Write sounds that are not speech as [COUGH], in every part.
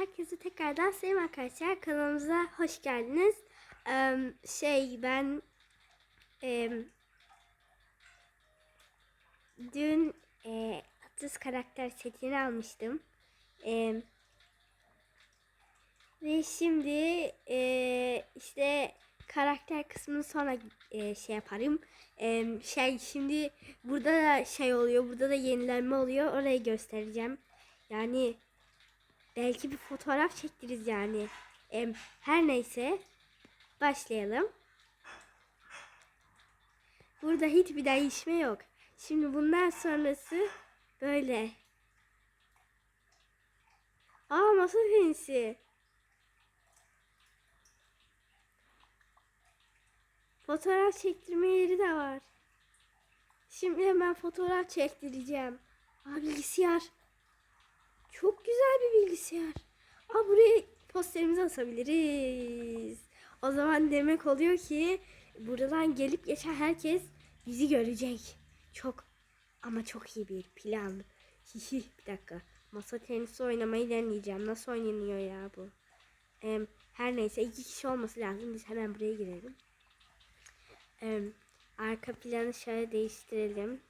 herkese tekrardan selam arkadaşlar. Kanalımıza hoş geldiniz. Eee, şey ben eee, dün eee Atlas karakter setini almıştım. Eee, ve şimdi eee, işte karakter kısmını sonra eee, şey yaparım. Eee, şey şimdi burada da şey oluyor. Burada da yenilenme oluyor. Orayı göstereceğim. Yani Belki bir fotoğraf çektiririz yani. Em, her neyse başlayalım. Burada hiçbir değişme yok. Şimdi bundan sonrası böyle. Aa masa tenisi. Fotoğraf çektirme yeri de var. Şimdi hemen fotoğraf çektireceğim. Aa bilgisayar. Çok güzel bir bilgisayar. Aa buraya posterimizi asabiliriz. O zaman demek oluyor ki buradan gelip geçen herkes bizi görecek. Çok ama çok iyi bir plan. Hihi bir dakika. Masa tenisi oynamayı deneyeceğim. Nasıl oynanıyor ya bu? Em, her neyse iki kişi olması lazım. Biz hemen buraya girelim. Em, arka planı şöyle değiştirelim.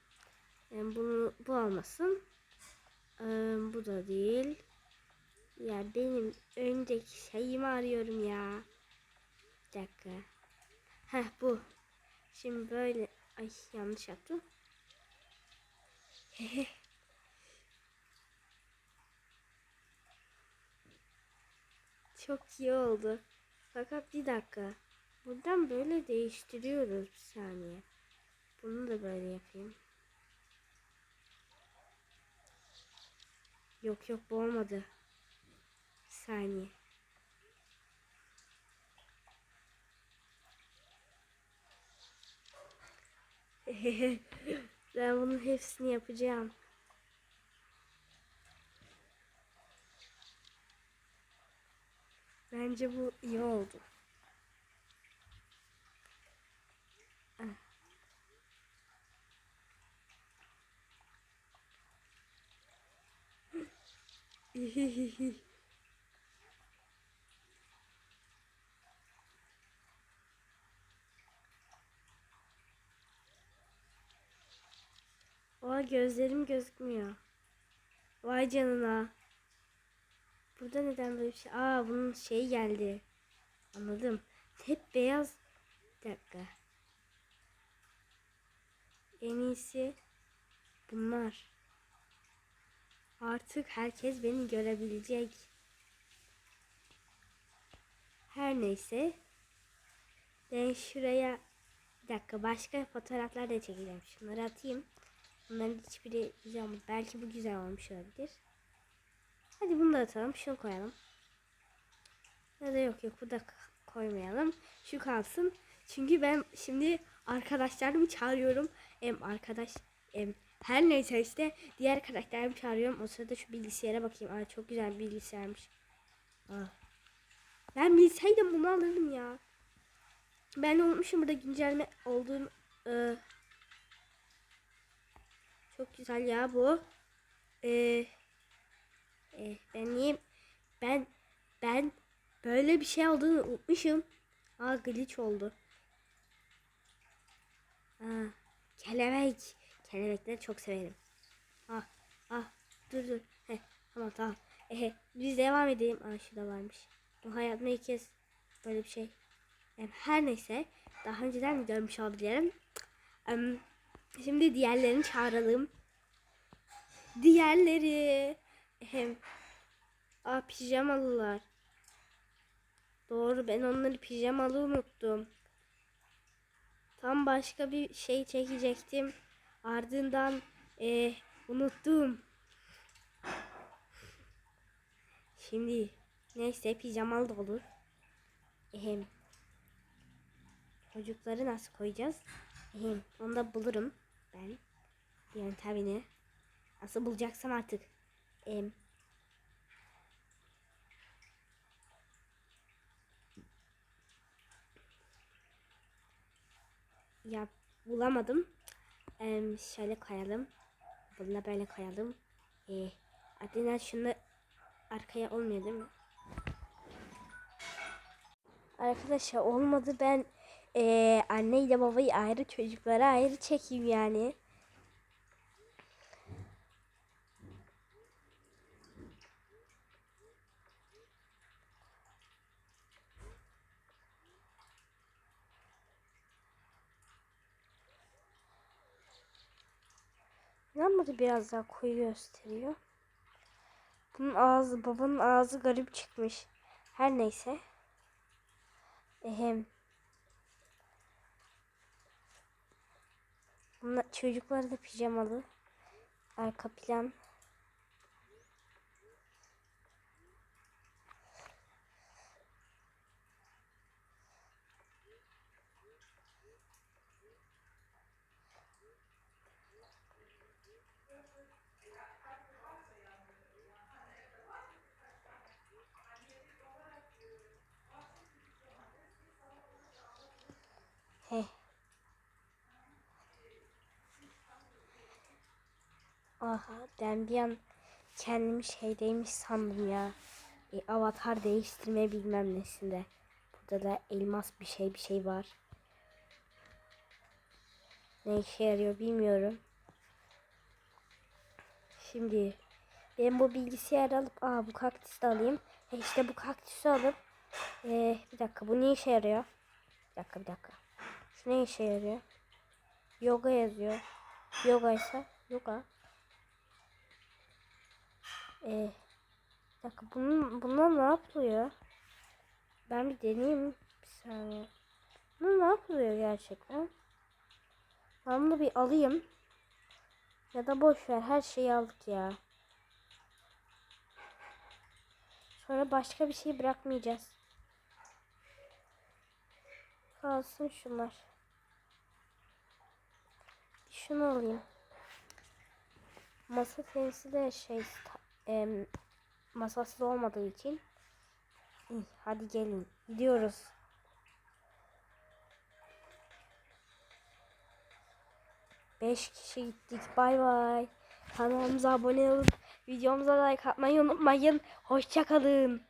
Em, bunu bu olmasın. Bu da değil. Ya benim öndeki şeyimi arıyorum ya. Bir dakika. Heh bu. Şimdi böyle. Ay yanlış yaptım. [LAUGHS] Çok iyi oldu. Fakat bir dakika. Buradan böyle değiştiriyoruz bir saniye. Bunu da böyle yapayım. Yok yok bu olmadı. Bir saniye. [LAUGHS] ben bunun hepsini yapacağım. Bence bu iyi oldu. Oha gözlerim gözükmüyor. Vay canına. Burada neden böyle bir şey? Aa bunun şeyi geldi. Anladım. Hep beyaz. Bir dakika. En iyisi bunlar. Artık herkes beni görebilecek. Her neyse. Ben şuraya bir dakika başka fotoğraflar da çekeceğim. Şunları atayım. Bunların hiçbiri güzel olmadı. Belki bu güzel olmuş olabilir. Hadi bunu da atalım. Şunu koyalım. Ya da yok yok bu da koymayalım. Şu kalsın. Çünkü ben şimdi arkadaşlarımı çağırıyorum. Hem arkadaş hem her neyse işte diğer karakterimi çağırıyorum. O sırada şu bilgisayara bakayım. Aa çok güzel bir bilgisayarmış. Aa. Ben bilseydim bunu alırdım ya. Ben unutmuşum burada güncelleme olduğunu. Ee, çok güzel ya bu. Ee, e, ben niye ben ben böyle bir şey olduğunu unutmuşum. Aa glitch oldu. Aa, kelebek. Kelebekleri çok severim. Ah ah dur dur. Heh, tamam tamam. Ehe, biz devam edelim. Aa şurada varmış. Bu hayatımda ilk kez böyle bir şey. Yani her neyse daha önceden görmüş olabilirim. Um, şimdi diğerlerini çağıralım. Diğerleri. Hem Aa pijamalılar. Doğru ben onları pijamalı unuttum. Tam başka bir şey çekecektim. Ardından e, unuttum. Şimdi neyse pijamalı da olur. Ehem. Çocukları nasıl koyacağız? Ehem. Onu da bulurum ben. Yöntemini. Nasıl bulacaksam artık. Ehem. Ya bulamadım. Şöyle koyalım. Bunu böyle koyalım. Ee, Adina şunu arkaya olmuyor değil mi? Arkadaşlar olmadı ben ee, e, anneyle babayı ayrı çocuklara ayrı çekeyim yani. Yanmadı biraz daha koyu gösteriyor. Bunun ağzı, babanın ağzı garip çıkmış. Her neyse. Ehem. Bunlar çocuklar da pijamalı. Arka plan. Heh. Aha ben bir an kendimi şeydeymiş sandım ya. E, avatar değiştirme bilmem nesinde. Burada da elmas bir şey bir şey var. Ne işe yarıyor bilmiyorum. Şimdi ben bu bilgisayarı alıp aa bu kaktüsü de alayım. E işte bu kaktüsü alıp e, bir dakika bu ne işe yarıyor? Bir dakika bir dakika. Şu ne işe yarıyor? Yoga yazıyor. Yoga ise yoga. Ee, bir dakika bunun, bunlar ne yapılıyor? Ben bir deneyeyim. Bir saniye. Bunlar ne yapılıyor gerçekten? Ben bunu bir alayım. Ya da boş ver her şeyi aldık ya. Sonra başka bir şey bırakmayacağız. Kalsın şunlar. Şunu alayım. Masa tenisi de şey em, masasız olmadığı için. Hadi gelin. Gidiyoruz. Beş kişi gittik. Bay bay. Kanalımıza abone olup videomuza like atmayı unutmayın. Hoşçakalın.